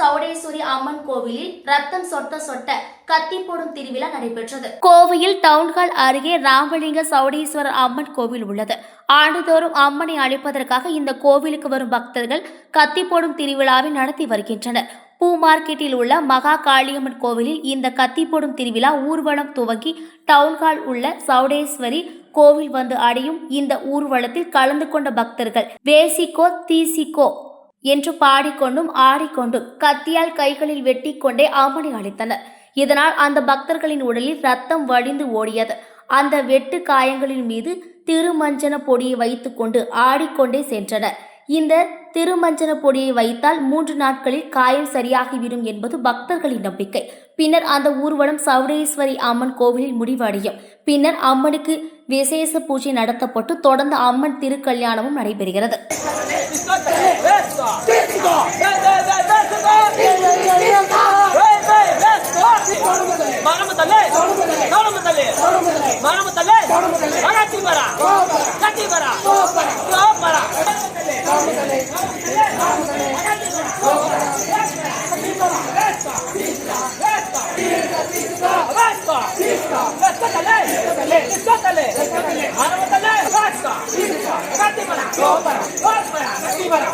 சௌடேஸ்வரி அம்மன் கோவிலில் ரத்தம் சொட்ட சொட்ட கத்தி போடும் திருவிழா நடைபெற்றது. கோவையில் டவுன்ஹால் அருகே ராமலிங்க சௌடேஸ்வரர் அம்மன் கோவில் உள்ளது. ஆண்டுதோறும் அம்மனை அழைப்பதற்காக இந்த கோவிலுக்கு வரும் பக்தர்கள் கத்தி போடும் திருவிழாவை நடத்தி வருகின்றனர். பூ மார்க்கெட்டில் உள்ள மகா காளியம்மன் கோவிலில் இந்த கத்தி போடும் திருவிழா ஊர்வலம் துவங்கி டவுன்ஹால் உள்ள சௌடேஸ்வரி கோவில் வந்து அடையும். இந்த ஊர்வலத்தில் கலந்து கொண்ட பக்தர்கள் வேசிக்கோ தீசிக்கோ என்று பாடிக்கொண்டும் ஆடிக்கொண்டும் கத்தியால் கைகளில் வெட்டி கொண்டே அம்மனை அளித்தனர். இதனால் அந்த பக்தர்களின் உடலில் ரத்தம் வழிந்து ஓடியது. அந்த வெட்டு காயங்களின் மீது திருமஞ்சன பொடியை வைத்துக்கொண்டு ஆடிக்கொண்டே சென்றனர். இந்த திருமஞ்சன பொடியை வைத்தால் மூன்று நாட்களில் காயம் சரியாகிவிடும் என்பது பக்தர்களின் நம்பிக்கை. பின்னர் அந்த ஊர்வலம் சௌடேஸ்வரி அம்மன் கோவிலில் முடிவடையும். பின்னர் அம்மனுக்கு விசேஷ பூஜை நடத்தப்பட்டு தொடர்ந்து அம்மன் திருக்கல்யாணமும் நடைபெறுகிறது. மரம தல்லே கவனம தல்லே மரம தல்லே கட்டி வரா கட்டி வரா வரா கட்டி வரா